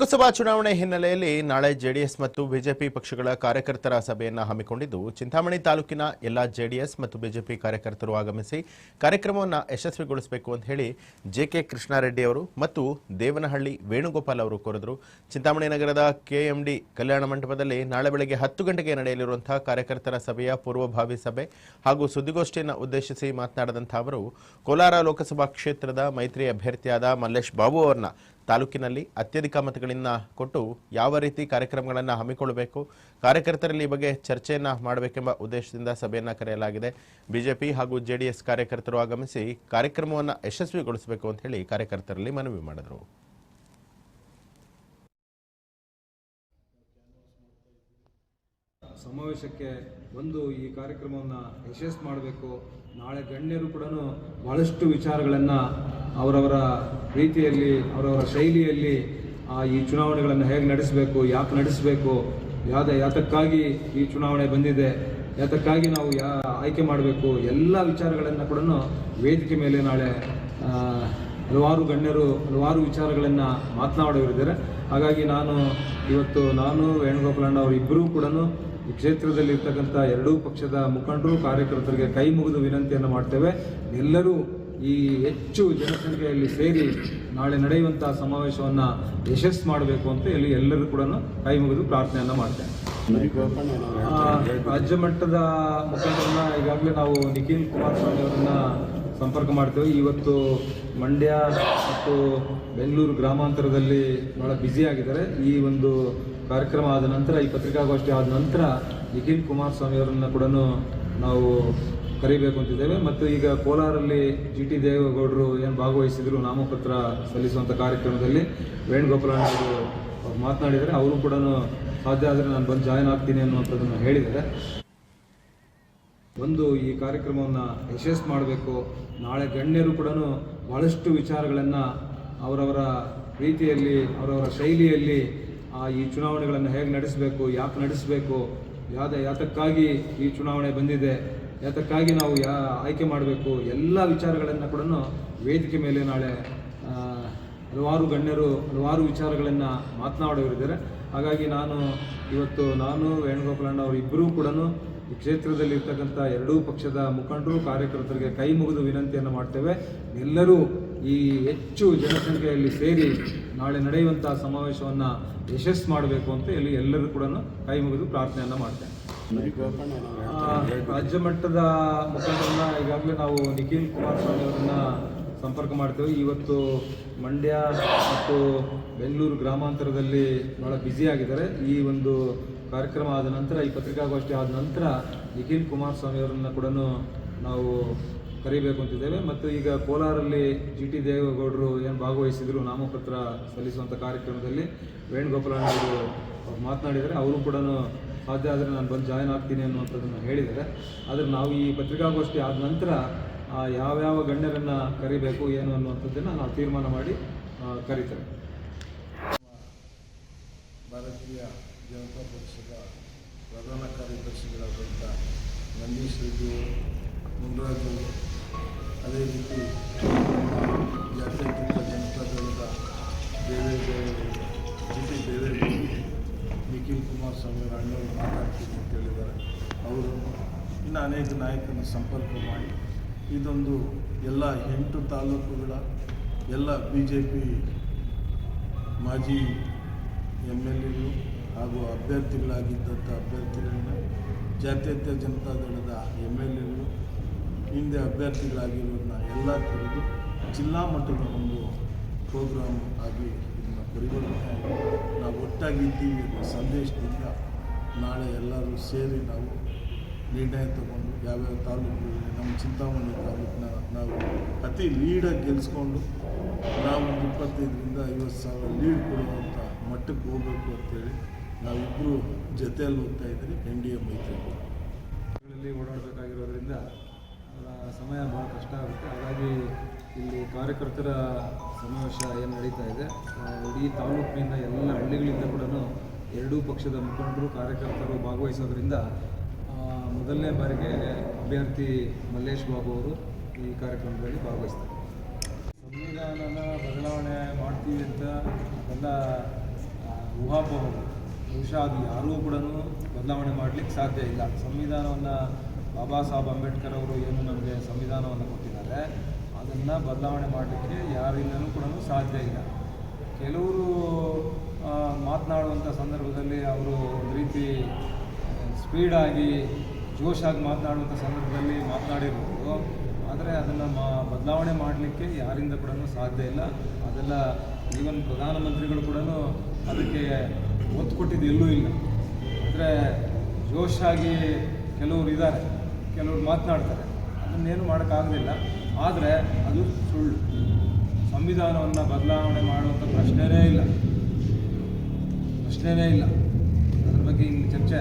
ಲೋಕಸಭಾ ಚುನಾವಣೆ ಹಿನ್ನೆಲೆಯಲ್ಲಿ ನಾಳೆ ಜೆಡಿಎಸ್ ಮತ್ತು ಬಿಜೆಪಿ ಪಕ್ಷಗಳ ಕಾರ್ಯಕರ್ತರ ಸಭೆಯನ್ನು ಹಮ್ಮಿಕೊಂಡಿದ್ದು, ಚಿಂತಾಮಣಿ ತಾಲೂಕಿನ ಎಲ್ಲ ಜೆಡಿಎಸ್ ಮತ್ತು ಬಿಜೆಪಿ ಕಾರ್ಯಕರ್ತರು ಆಗಮಿಸಿ ಕಾರ್ಯಕ್ರಮವನ್ನು ಯಶಸ್ವಿಗೊಳಿಸಬೇಕು ಅಂತ ಹೇಳಿ ಜೆಕೆ ಕೃಷ್ಣಾರೆಡ್ಡಿ ಅವರು ಮತ್ತು ದೇವನಹಳ್ಳಿ ವೇಣುಗೋಪಾಲ್ ಅವರು ಕೋರಿದರು. ಚಿಂತಾಮಣಿ ನಗರದ ಕೆಎಂಡಿ ಕಲ್ಯಾಣ ಮಂಟಪದಲ್ಲಿ ನಾಳೆ ಬೆಳಗ್ಗೆ ಹತ್ತು ಗಂಟೆಗೆ ನಡೆಯಲಿರುವಂತಹ ಕಾರ್ಯಕರ್ತರ ಸಭೆಯ ಪೂರ್ವಭಾವಿ ಸಭೆ ಹಾಗೂ ಸುದ್ದಿಗೋಷ್ಠಿಯನ್ನು ಉದ್ದೇಶಿಸಿ ಮಾತನಾಡಿದಂಥ ಅವರು, ಕೋಲಾರ ಲೋಕಸಭಾ ಕ್ಷೇತ್ರದ ಮೈತ್ರಿ ಅಭ್ಯರ್ಥಿಯಾದ ಮಲ್ಲೇಶ್ ಬಾಬು ಅವರನ್ನ ತಾಲೂಕಿನಲ್ಲಿ ಅತ್ಯಧಿಕ ಮತಗಳನ್ನು ಕೊಟ್ಟು ಯಾವ ರೀತಿ ಕಾರ್ಯಕ್ರಮಗಳನ್ನು ಹಮ್ಮಿಕೊಳ್ಳಬೇಕು, ಕಾರ್ಯಕರ್ತರಲ್ಲಿ ಈ ಬಗ್ಗೆ ಚರ್ಚೆಯನ್ನು ಮಾಡಬೇಕೆಂಬ ಉದ್ದೇಶದಿಂದ ಸಭೆಯನ್ನು ಕರೆಯಲಾಗಿದೆ. ಬಿಜೆಪಿ ಹಾಗೂ ಜೆಡಿಎಸ್ ಕಾರ್ಯಕರ್ತರು ಆಗಮಿಸಿ ಕಾರ್ಯಕ್ರಮವನ್ನು ಯಶಸ್ವಿಗೊಳಿಸಬೇಕು ಅಂತ ಹೇಳಿ ಕಾರ್ಯಕರ್ತರಲ್ಲಿ ಮನವಿ ಮಾಡಿದರು. ಸಮಾವೇಶಕ್ಕೆ ಬಂದು ಈ ಕಾರ್ಯಕ್ರಮವನ್ನು ಯಶಸ್ಸು ಮಾಡಬೇಕು. ನಾಳೆ ಗಣ್ಯರು ಕೂಡ ಬಹಳಷ್ಟು ವಿಚಾರಗಳನ್ನು ಅವರವರ ರೀತಿಯಲ್ಲಿ, ಅವರವರ ಶೈಲಿಯಲ್ಲಿ ಈ ಚುನಾವಣೆಗಳನ್ನು ಹೇಗೆ ನಡೆಸಬೇಕು, ಯಾಕೆ ನಡೆಸಬೇಕು, ಯಾವ್ದು ಯಾತಕ್ಕಾಗಿ ಈ ಚುನಾವಣೆ ಬಂದಿದೆ, ಯಾತಕ್ಕಾಗಿ ನಾವು ಯಾ ಆಯ್ಕೆ ಮಾಡಬೇಕು, ಎಲ್ಲ ವಿಚಾರಗಳನ್ನು ಕೂಡ ವೇದಿಕೆ ಮೇಲೆ ನಾಳೆ ಹಲವಾರು ಗಣ್ಯರು, ಹಲವಾರು ವಿಚಾರಗಳನ್ನು ಮಾತನಾಡೋರಿದ್ದಾರೆ ಹಾಗಾಗಿ ನಾನು ಇವತ್ತು ನಾನು ವೇಣುಗೋಪಾಲಣ್ಣ ಅವರು ಇಬ್ಬರೂ ಕೂಡ ಈ ಕ್ಷೇತ್ರದಲ್ಲಿ ಇರ್ತಕ್ಕಂಥ ಎರಡೂ ಪಕ್ಷದ ಮುಖಂಡರು, ಕಾರ್ಯಕರ್ತರಿಗೆ ಕೈ ಮುಗಿದು ವಿನಂತಿಯನ್ನು ಮಾಡ್ತೇವೆ. ಎಲ್ಲರೂ ಈ ಹೆಚ್ಚು ಜನಸಂಖ್ಯೆಯಲ್ಲಿ ಸೇರಿ ನಾಳೆ ನಡೆಯುವಂತಹ ಸಮಾವೇಶವನ್ನು ಯಶಸ್ಸು ಮಾಡಬೇಕು ಅಂತ ಇಲ್ಲಿ ಎಲ್ಲರೂ ಕೂಡ ಕೈ ಮುಗಿದು ಪ್ರಾರ್ಥನೆಯನ್ನು ಮಾಡ್ತೇನೆ. ರಾಜ್ಯ ಮಟ್ಟದ ಮುಖಂಡರನ್ನ ಈಗಾಗಲೇ ನಾವು ನಿಖಿಲ್ ಕುಮಾರಸ್ವಾಮಿ ಅವರನ್ನ ಸಂಪರ್ಕ ಮಾಡ್ತೇವೆ. ಇವತ್ತು ಮಂಡ್ಯ ಮತ್ತು ಬೆಂಗಳೂರು ಗ್ರಾಮಾಂತರದಲ್ಲಿ ಬಹಳ ಬ್ಯುಸಿ ಆಗಿದ್ದಾರೆ. ಈ ಒಂದು ಕಾರ್ಯಕ್ರಮ ಆದ ನಂತರ, ಈ ಪತ್ರಿಕಾಗೋಷ್ಠಿ ಆದ ನಂತರ ನಿಖಿಲ್ ಕುಮಾರಸ್ವಾಮಿ ಅವರನ್ನ ಕೂಡ ನಾವು ಕರಿಬೇಕು ಅಂತಿದ್ದೇವೆ. ಮತ್ತು ಈಗ ಕೋಲಾರಲ್ಲಿ ಜಿ ಟಿ ದೇವೇಗೌಡರು ಏನು ಭಾಗವಹಿಸಿದ್ರು ನಾಮಪತ್ರ ಸಲ್ಲಿಸುವಂಥ ಕಾರ್ಯಕ್ರಮದಲ್ಲಿ ವೇಣುಗೋಪಾಲನವರು ಅವರು ಮಾತನಾಡಿದರೆ ಅವರು ಕೂಡ ಸಾಧ್ಯ ಆದರೆ ನಾನು ಬಂದು ಜಾಯ್ನ್ ಆಗ್ತೀನಿ ಅನ್ನುವಂಥದ್ದನ್ನು ಹೇಳಿದ್ದಾರೆ. ಒಂದು ಈ ಕಾರ್ಯಕ್ರಮವನ್ನು ಯಶಸ್ಸು ಮಾಡಬೇಕು. ನಾಳೆ ಗಣ್ಯರು ಕೂಡ ಭಾಳಷ್ಟು ವಿಚಾರಗಳನ್ನು ಅವರವರ ರೀತಿಯಲ್ಲಿ ಅವರವರ ಶೈಲಿಯಲ್ಲಿ ಈ ಚುನಾವಣೆಗಳನ್ನು ಹೇಗೆ ನಡೆಸಬೇಕು, ಯಾಕೆ ನಡೆಸಬೇಕು ಯಾವ್ದು ಯಾತಕ್ಕಾಗಿ ಈ ಚುನಾವಣೆ ಬಂದಿದೆ ಯಾತಕ್ಕಾಗಿ ನಾವು ಯಾ ಆಯ್ಕೆ ಮಾಡಬೇಕು? ಎಲ್ಲ ವಿಚಾರಗಳನ್ನು ಕೂಡ ವೇದಿಕೆ ಮೇಲೆ ನಾಳೆ ಹಲವಾರು ಗಣ್ಯರು, ಹಲವಾರು ವಿಚಾರಗಳನ್ನು ಮಾತನಾಡೋರಿದ್ದಾರೆ ಹಾಗಾಗಿ ನಾನು ಇವತ್ತು ನಾನು ವೇಣುಗೋಪಾಲಣ್ಣ ಅವರು ಇಬ್ಬರೂ ಕೂಡ ಈ ಕ್ಷೇತ್ರದಲ್ಲಿ ಇರ್ತಕ್ಕಂಥ ಎರಡೂ ಪಕ್ಷದ ಮುಖಂಡರು, ಕಾರ್ಯಕರ್ತರಿಗೆ ಕೈ ಮುಗಿದು ವಿನಂತಿಯನ್ನು ಮಾಡ್ತೇವೆ. ಎಲ್ಲರೂ ಈ ಹೆಚ್ಚು ಜನಸಂಖ್ಯೆಯಲ್ಲಿ ಸೇರಿ ನಾಳೆ ನಡೆಯುವಂಥ ಸಮಾವೇಶವನ್ನು ಯಶಸ್ಸು ಮಾಡಬೇಕು ಅಂತ ಇಲ್ಲಿ ಎಲ್ಲರೂ ಕೂಡ ಕೈ ಮುಗಿದು ಪ್ರಾರ್ಥನೆಯನ್ನು ಮಾಡ್ತೇನೆ ರಾಜ್ಯ ಮಟ್ಟದ ಮುಖಂಡರನ್ನ ಈಗಾಗಲೇ ನಾವು ನಿಖಿಲ್ ಕುಮಾರಸ್ವಾಮಿ ಅವರನ್ನ ಸಂಪರ್ಕ ಮಾಡ್ತೇವೆ. ಇವತ್ತು ಮಂಡ್ಯ ಮತ್ತು ಬೆಂಗಳೂರು ಗ್ರಾಮಾಂತರದಲ್ಲಿ ಬಹಳ ಬ್ಯುಸಿ ಆಗಿದ್ದಾರೆ. ಈ ಒಂದು ಕಾರ್ಯಕ್ರಮ ಆದ ನಂತರ, ಈ ಪತ್ರಿಕಾಗೋಷ್ಠಿ ಆದ ನಂತರ ನಿಖಿಲ್ ಕುಮಾರಸ್ವಾಮಿ ಅವರನ್ನ ಕೂಡ ನಾವು ಕರಿಬೇಕು ಅಂತಿದ್ದೇವೆ. ಮತ್ತು ಈಗ ಕೋಲಾರಲ್ಲಿ ಜಿ ಟಿ ದೇವೇಗೌಡರು ಏನು ಭಾಗವಹಿಸಿದ್ರು, ನಾಮಪತ್ರ ಸಲ್ಲಿಸುವಂಥ ಕಾರ್ಯಕ್ರಮದಲ್ಲಿ ವೇಣುಗೋಪಾಲಣ್ಣ ಅವರು ಅವ್ರು ಮಾತನಾಡಿದರೆ ಅವರು ಕೂಡ ಸಾಧ್ಯ ಆದರೆ ನಾನು ಬಂದು ಜಾಯ್ನ್ ಆಗ್ತೀನಿ ಅನ್ನುವಂಥದ್ದನ್ನು ಹೇಳಿದ್ದಾರೆ. ಆದರೆ ನಾವು ಈ ಪತ್ರಿಕಾಗೋಷ್ಠಿ ಆದ ನಂತರ ಯಾವ್ಯಾವ ಗಣ್ಯರನ್ನು ಕರಿಬೇಕು, ಏನು ಅನ್ನುವಂಥದ್ದನ್ನು ನಾವು ತೀರ್ಮಾನ ಮಾಡಿ ಕರೀತೇವೆ. ಭಾರತೀಯ ಜನತಾ ಪಕ್ಷದ ಪ್ರಧಾನ ಕಾರ್ಯದರ್ಶಿಗಳಾದಂಥ ನಂದೀಶ್ ಮುನ್ರಾಜ್ ಅವರು ಅದೇ ರೀತಿ ನಿಖಿಲ್ ಕುಮಾರಸ್ವಾಮಿ ಅವರ ಅಣ್ಣವರು ಮಾತಾಡ್ತೀನಿ ಅಂತ ಹೇಳಿದ್ದಾರೆ. ಅವರು ಇನ್ನು ಅನೇಕ ನಾಯಕರನ್ನು ಸಂಪರ್ಕ ಮಾಡಿ, ಇದೊಂದು ಎಲ್ಲ ಎಂಟು ತಾಲೂಕುಗಳ ಎಲ್ಲ ಬಿ ಜೆ ಪಿ ಮಾಜಿ ಎಂ ಎಲ್ ಎಗಳು ಹಾಗೂ ಅಭ್ಯರ್ಥಿಗಳಾಗಿದ್ದಂಥ ಅಭ್ಯರ್ಥಿಗಳನ್ನ ಜಾತ್ಯತೀತ ಜನತಾದಳದ ಎಂ ಎಲ್ ಎಗಳು, ಹಿಂದೆ ಅಭ್ಯರ್ಥಿಗಳಾಗಿರೋದನ್ನ ಎಲ್ಲ ಕರೆದು ಜಿಲ್ಲಾ ಮಟ್ಟದ ಒಂದು ಪ್ರೋಗ್ರಾಮ್ ಆಗಿ ಆಗಿ ನಾವು ಒಟ್ಟಾಗಿದ್ದೀವಿ ಅನ್ನೋ ಸಂದೇಶದಿಂದ ನಾಳೆ ಎಲ್ಲರೂ ಸೇರಿ ನಾವು ನಿರ್ಣಯ ತಗೊಂಡು ಯಾವ್ಯಾವ ತಾಲೂಕುಗಳಲ್ಲಿ ನಮ್ಮ ಚಿಂತಾಮಣಿ ತಾಲೂಕಿನ ನಾವು ಅತಿ ಲೀಡಾಗಿ ಗೆಲ್ಲಿಸ್ಕೊಂಡು ನಾವು ಇಪ್ಪತ್ತೈದರಿಂದ ಐವತ್ತು ಸಾವಿರ ಲೀಡ್ ಕೊಡುವಂಥ ಮಟ್ಟಕ್ಕೆ ಹೋಗಬೇಕು ಅಂತೇಳಿ ನಾವಿಬ್ಬರು ಜೊತೆಯಲ್ಲಿ ಹೋಗ್ತಾ ಇದ್ದೀರಿ, ಎನ್ ಡಿ ಎ ಮೈತ್ರಿ ಓಡಾಡಬೇಕಾಗಿರೋದ್ರಿಂದ ಸಮಯ ಭಾಳ ಕಷ್ಟ ಆಗುತ್ತೆ. ಹಾಗಾಗಿ ಇಲ್ಲಿ ಕಾರ್ಯಕರ್ತರ ಸಮಾವೇಶ ಏನು ನಡೀತಾ ಇದೆ ಇಡೀ ತಾಲೂಕಿನಿಂದ ಎಲ್ಲ ಹಳ್ಳಿಗಳಿಂದ ಕೂಡ ಎರಡೂ ಪಕ್ಷದ ಮುಖಂಡರು, ಕಾರ್ಯಕರ್ತರು ಭಾಗವಹಿಸೋದ್ರಿಂದ ಮೊದಲನೇ ಬಾರಿಗೆ ಅಭ್ಯರ್ಥಿ ಮಲ್ಲೇಶ್ ಬಾಬು ಅವರು ಈ ಕಾರ್ಯಕ್ರಮದಲ್ಲಿ ಭಾಗವಹಿಸ್ತಾರೆ. ಸಂವಿಧಾನನ ಬದಲಾವಣೆ ಮಾಡ್ತೀವಿ ಅಂತ ಎಲ್ಲ ಊಹಾಪೋಹಗಳು. ಬಹುಶಃ ಅದು ಯಾರೂ ಕೂಡ ಬದಲಾವಣೆ ಮಾಡಲಿಕ್ಕೆ ಸಾಧ್ಯ ಇಲ್ಲ. ಸಂವಿಧಾನವನ್ನು ಬಾಬಾ ಸಾಹೇಬ್ ಅಂಬೇಡ್ಕರ್ ಅವರು ಏನು ನಮಗೆ ಸಂವಿಧಾನವನ್ನು ಕೊಟ್ಟಿದ್ದಾರೆ, ಅದನ್ನು ಬದಲಾವಣೆ ಮಾಡಲಿಕ್ಕೆ ಯಾರಿಂದನೂ ಕೂಡ ಸಾಧ್ಯ ಇಲ್ಲ. ಕೆಲವರು ಮಾತನಾಡುವಂಥ ಸಂದರ್ಭದಲ್ಲಿ ಅವರು ಒಂದು ರೀತಿ, ಸ್ಪೀಡಾಗಿ, ಜೋಶಾಗಿ ಮಾತನಾಡುವಂಥ ಸಂದರ್ಭದಲ್ಲಿ ಮಾತನಾಡಿರ್ಬೋದು. ಆದರೆ ಅದನ್ನು ಮಾ, ಬದಲಾವಣೆ ಮಾಡಲಿಕ್ಕೆ ಯಾರಿಂದ ಕೂಡ ಸಾಧ್ಯ ಇಲ್ಲ. ಅದೆಲ್ಲ ಈವನ್ ಪ್ರಧಾನಮಂತ್ರಿಗಳು ಕೂಡ ಅದಕ್ಕೆ ಒತ್ತು ಕೊಟ್ಟಿದ್ದು ಎಲ್ಲೂ ಇಲ್ಲ. ಅಂದರೆ ಜೋಶಾಗಿ ಕೆಲವರು ಇದ್ದಾರೆ. ಕೆಲವರು ಮಾತನಾಡ್ತಾರೆ. ಅದನ್ನೇನು ಮಾಡೋಕ್ಕಾಗಲಿಲ್ಲ ಆದರೆ ಅದು ಸುಳ್ಳು. ಸಂವಿಧಾನವನ್ನು ಬದಲಾವಣೆ ಮಾಡುವಂಥ ಪ್ರಶ್ನೆನೇ ಇಲ್ಲ. ಪ್ರಶ್ನೆಯೇ ಇಲ್ಲ. ಅದ್ರ ಬಗ್ಗೆ ಇಲ್ಲಿ ಚರ್ಚೆ